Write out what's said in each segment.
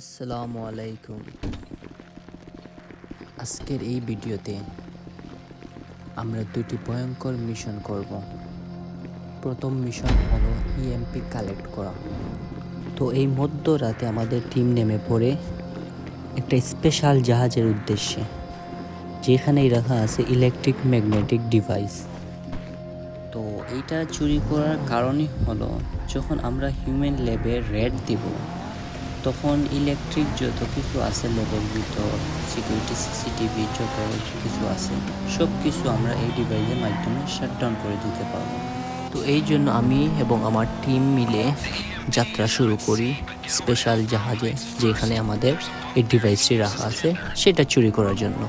আসসালামু আলাইকুম। আজকের এই ভিডিওতে আমরা দুটি ভয়ঙ্কর মিশন করব। প্রথম মিশন হলো ইএমপি কালেক্ট করা। তো এই মধ্যরাতে আমাদের টিম নেমে পড়ে একটা স্পেশাল জাহাজের উদ্দেশ্যে, যেখানেই রাখা আছে ইলেকট্রিক ম্যাগনেটিক ডিভাইস তো এইটা চুরি করার কারণই হলো যখন আমরা হিউম্যান ল্যাবে রেড দিব তখন ইলেকট্রিক যত কিছু আছে মোবাইল ভিতর সিকিউরিটি সিসিটিভি যত কিছু আছে সব কিছু আমরা এই ডিভাইসের মাধ্যমে শাটডাউন করে দিতে পারব। তো এই জন্য আমি এবং আমার টিম মিলে যাত্রা শুরু করি স্পেশাল জাহাজে, যেখানে আমাদের এই ডিভাইসটি রাখা আছে, সেটা চুরি করার জন্য।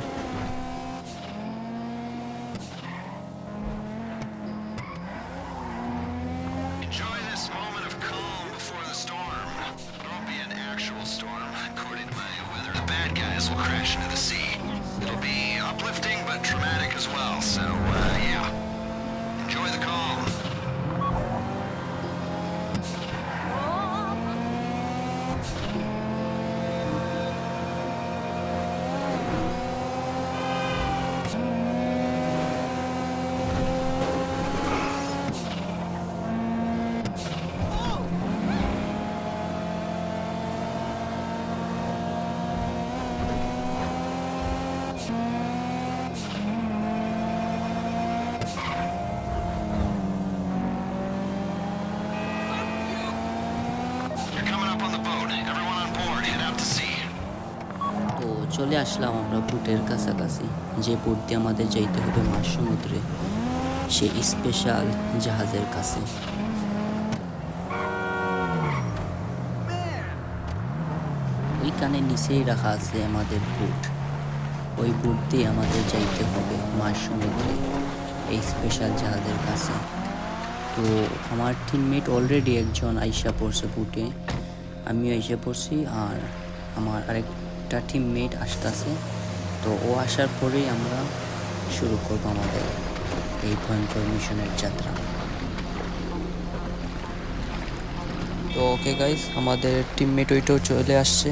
Will crash into the sea. It'll be uplifting but traumatic as well, so, uh, চলে আসলাম আমরা বুটের কাছাকাছি। যে বুট দিয়ে আমাদের যাইতে হবে মাঝ সমুদ্রে সেই স্পেশাল জাহাজের কাছে। ওইখানে নিচেই রাখা আছে আমাদের বুট। ওই বুট দিয়ে আমাদের যাইতে হবে মাঝ সমুদ্রে, এই স্পেশাল জাহাজের কাছে। তো আমার টিমমেট অলরেডি একজন আইসা পড়ছে বুটে আমিও এসে পড়ছি আর আমার আরেকটা টিমমেট আসতেছে। তো ও আসার পরেই আমরা শুরু করব আমাদের এই ভয়ঙ্কর মিশনের যাত্রা। তো ওকে গাইস আমাদের টিমমেট ওইটাও চলে আসছে।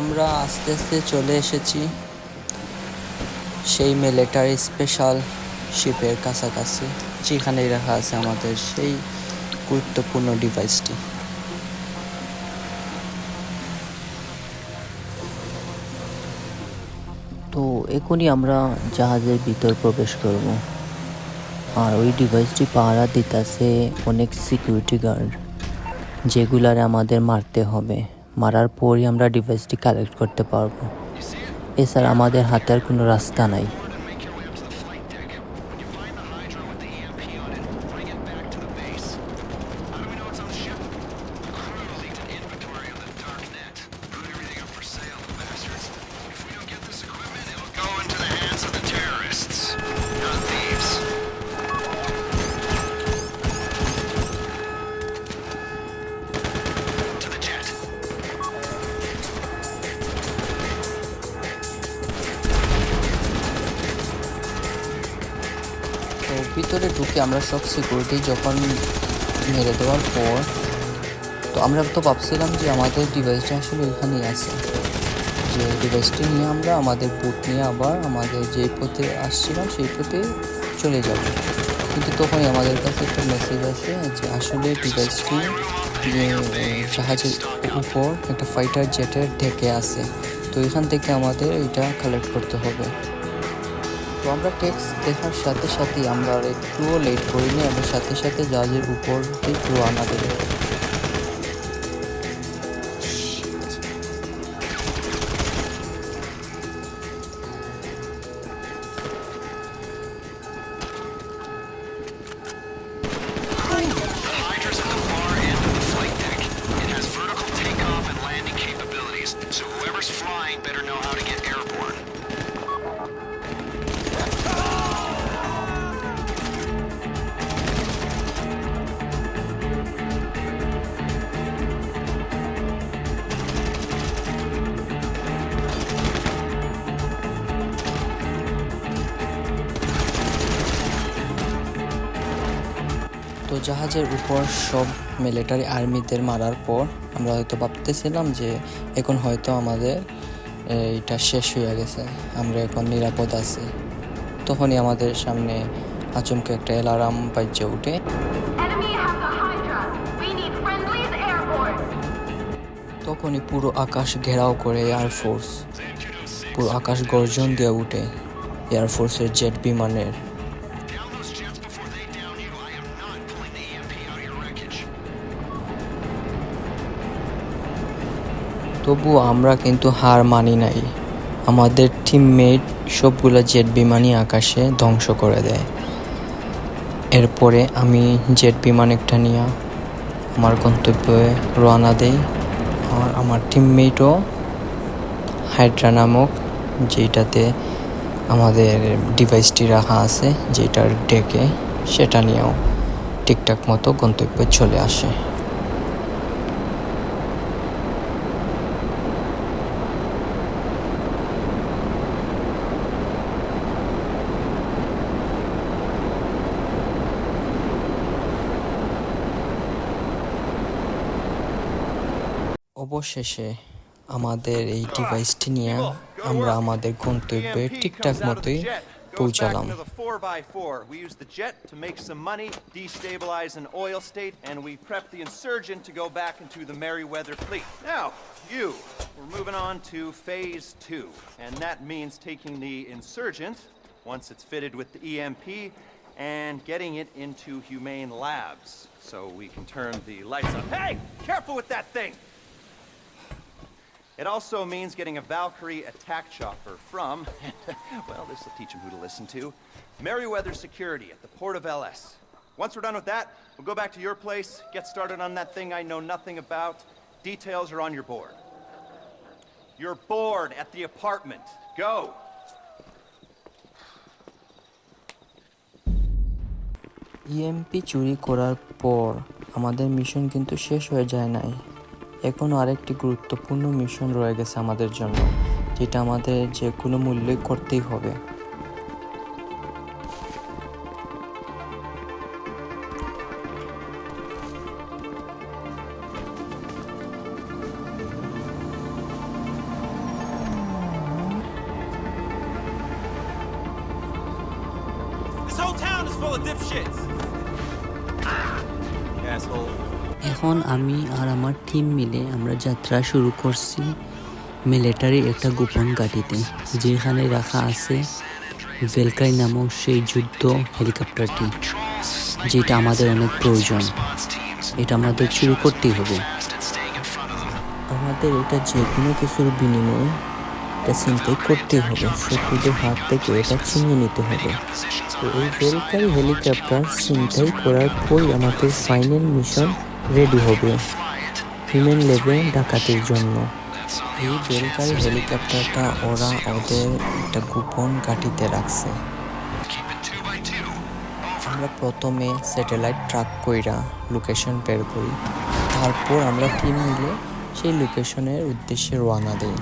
আমরা আস্তে আস্তে চলে এসেছি সেই মিলিটারি স্পেশাল শিপের কাছাকাছি, যেখানেই রাখা আছে আমাদের সেই গুরুত্বপূর্ণ ডিভাইসটি তো এখনই আমরা জাহাজের ভিতর প্রবেশ করব। আর ওই ডিভাইসটি পাহারা দিতেছে অনেক সিকিউরিটি গার্ড যেগুলারে আমাদের মারতে হবে। মারার পরই আমরা ডিভাইসটি কালেক্ট করতে পারব। এছাড়া আমাদের হাতে আর কোনো রাস্তা নাই। তো ভিতরে ঢুকে আমরা সব সিকিউরিটি যখন মেরে দেওয়ার পর, তো আমরা তো ভাবছিলাম যে আমাদের ডিভাইসটা আসলে ওইখানেই আছে। যে ডিভাইসটি নিয়ে আমরা আমাদের বুট নিয়ে আবার আমাদের যে পথে আসছিলাম, সেই পথে চলে যাব। কিন্তু তখনই আমাদের কাছে একটা মেসেজ আসে যে আসলে ডিভাইসটি যে জাহাজের উপর একটা ফাইটার জেটের ঢেকে আছে। তো এখান থেকে আমাদের এটা কালেক্ট করতে হবে। তো আমরা টেক্সট দেখার সাথে সাথেই আমরা একটুও লেট করিনি এবং সাথে সাথে জাজের উপর একটু রওনা দেবো তো জাহাজের উপর সব মিলিটারি আর্মিদের মারার পর আমরা হয়তো ভাবতেছিলাম যে এখন হয়তো আমাদের এইটা শেষ হয়ে গেছে আমরা এখন নিরাপদ আছি। তখনই আমাদের সামনে আচমকে একটা অ্যালার্ম বাজ্যে উঠে. তখনই পুরো আকাশ ঘেরাও করে এয়ারফোর্স পুরো আকাশ গর্জন দিয়ে উঠে এয়ারফোর্সের জেট বিমানের। তবুও আমরা কিন্তু হার মানি নাই। আমাদের টিমমেট সবগুলো জেট বিমানই আকাশে ধ্বংস করে দেয়। এরপরে আমি জেট বিমান একটা নিয়ে আমার গন্তব্যে রওনা দেই। আর আমার টিমমেটও হাইড্রা নামক যেটাতে আমাদের ডিভাইসটি রাখা আছে যেটার ডেকে সেটা নিয়েও ঠিকঠাক মতো গন্তব্যে চলে আসে। অবশেষে আমাদের এই ডিভাইসটি নিয়ে আমরা আমাদের গন্তব্যে ঠিকঠাক মতোই পৌঁছালাম Go back into the 4x4. We used the jet to make some money, destabilize an oil state, and we prepped the insurgent to go back into the Merryweather fleet. Now, you, we're moving on to phase two, and that means taking the insurgent, once it's fitted with the EMP, and getting it into humane labs so we can turn the lights on. Hey, careful with that thing! It also means getting a Valkyrie attack chopper from, well, this will teach him who to listen to, Merryweather Security at the port of LS. Once we're done with that, we'll go back to your place, get started on that thing I know nothing about. Details are on your board. You're bored at the apartment. Go! EMP E চুরি করার পর আমাদের mission কিন্তু শেষ হয়ে যায় নাই এখনও আরেকটি গুরুত্বপূর্ণ মিশন রয়ে গেছে আমাদের জন্য যেটা আমাদের যে কোনো মূল্যে করতেই হবে This whole town is full of dipshits! Ah, Asshole. এখন আমি আর আমার টিম মিলে আমরা যাত্রা শুরু করছি মিলিটারি একটা গোপন ঘাঁটিতে, যেখানে রাখা আছে ভেলকাই নামক সেই যুদ্ধ হেলিকপ্টারটি যেটা আমাদের অনেক প্রয়োজন। এটা আমাদের শুরু করতেই হবে। আমাদের এটা যে কোনো কিছুর বিনিময়ে এটা চিন্তাই করতে হবে। শত্রুদের হাত থেকে এটা ছিনিয়ে নিতে হবে। তো এই বেলকারি হেলিকপ্টার চিন্তাই করার পরই আমাদের ফাইনাল মিশন রেডি হবে। হিউম্যান লেভে ডাকাতির জন্য। এই বেলকারি হেলিকপ্টারটা ওরা ওদের একটা গোপন কাঠিতে রাখছে. আমরা প্রথমে স্যাটেলাইট ট্রাক কইরা লোকেশন বের করি। তারপর আমরা টিম মিলে সেই লোকেশনের উদ্দেশ্যে রওনা দেই।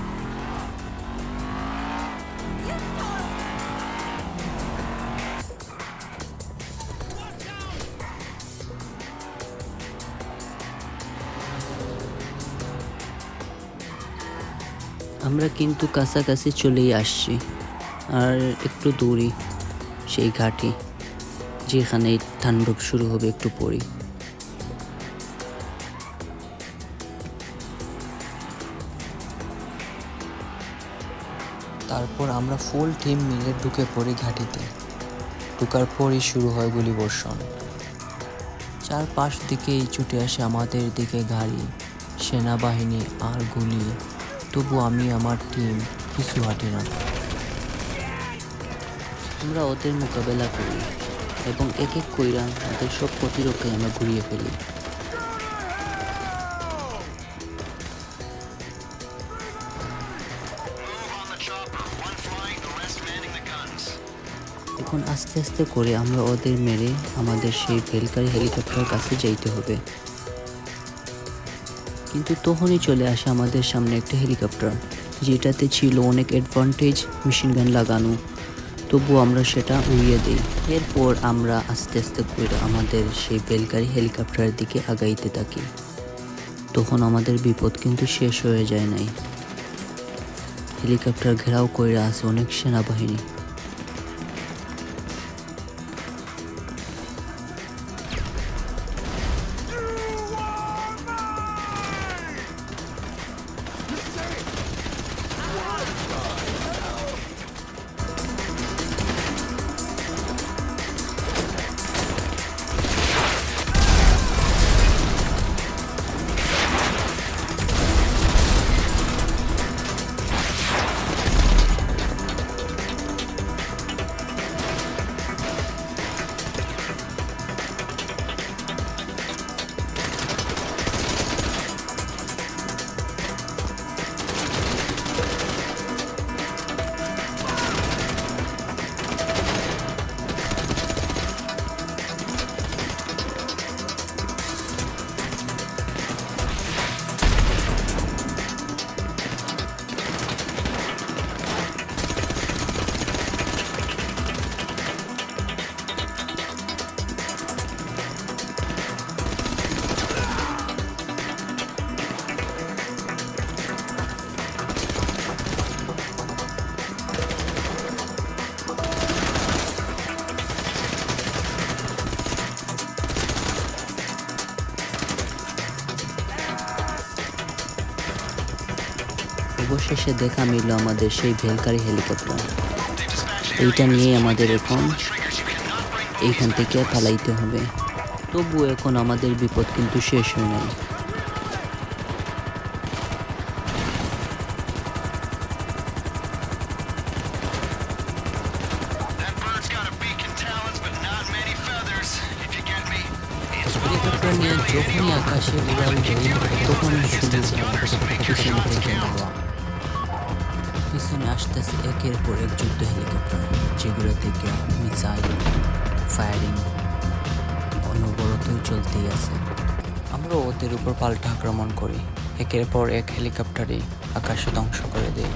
আমরা কিন্তু কাছাকাছি চলেই আসছি, আর একটু দূরই সেই ঘাটি, যেখানে তাণ্ডব শুরু হবে একটু পরেই। তারপর আমরা ফুল টিম মিলে ঢুকে পড়ি ঘাটিতে। ঢুকার পরই শুরু হয় গুলিবর্ষণ। চারপাশ দিকেই ছুটে আসে আমাদের দিকে গাড়ি, সেনাবাহিনী আর গুলি। তবু আমি আমার টিম পিছু হাঁটি না আমরা ওদের মোকাবেলা করি এবং এক এক কইরা ওদের সব প্রতিরক্ষায় আমরা ঘুরিয়ে ফেলি. এখন আস্তে আস্তে করে আমরা ওদের মেরে আমাদের সেই ভেলকারি হেলিকপ্টারের কাছে যাইতে হবে কিন্তু তখনই চলে আসে আমাদের সামনে একটা হেলিকপ্টার, যেটাতে ছিল অনেক অ্যাডভান্টেজ মেশিন গান লাগানো। তবু আমরা সেটা উড়িয়ে দিই। এরপর আমরা আস্তে আস্তে করে আমাদের সেই বেলগাড়ি হেলিকপ্টারের দিকে আগাইতে থাকি। তখন আমাদের বিপদ কিন্তু শেষ হয়ে যায় নাই। হেলিকপ্টার ঘেরাও করে আসে অনেক সেনাবাহিনী। অবশেষে দেখা মিলল আমাদের সেই ভেলকারি হেলিকপ্টার। এইটা নিয়ে আমাদের এখন এইখান থেকে পালাইতে হবে। তবু এখন আমাদের বিপদ কিন্তু শেষ হয় নাই। হেলিকপ্টার যখনই আকাশে তখনই শুরু পিছন থেকে আসতেছে একের পর এক যুদ্ধ হেলিকপ্টার, যেগুলো থেকে মিসাইল, ফায়ারিং অনবরতই চলতেই আছে। আমরা ওদের উপর পাল্টা আক্রমণ করি। একের পর এক হেলিকপ্টারই আকাশে ধ্বংস করে দেয়।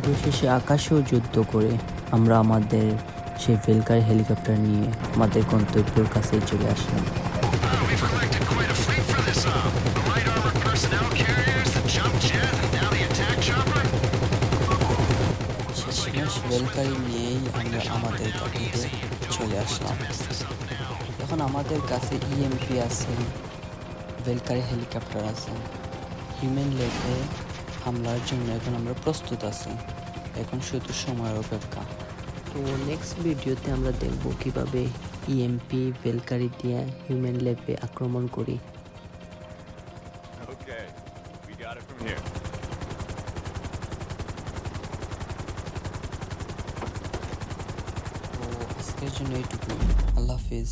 অবশেষে আকাশেও যুদ্ধ করে আমরা আমাদের সেই ভেলকার হেলিকপ্টার নিয়ে আমাদের গন্তব্যের কাছে চলে আসলাম. শেষমেশ ভেলকারি নিয়েই আমরা আমাদের ঘাটিতে চলে আসলাম এখন আমাদের কাছে ইএমপি আছে ভেলকারি হেলিকপ্টার আছে হিউম্যান লেভে হামলার জন্য এখন আমরা প্রস্তুত আছি। এখন শুধু সময়ের অপেক্ষা। তো নেক্সট ভিডিওতে আমরা দেখব কীভাবে ইএমপি ভেলকারি দিয়ে হিউম্যান লেভে আক্রমণ করি। আজকের জন্য এইটুকু আল্লাহ হাফিজ।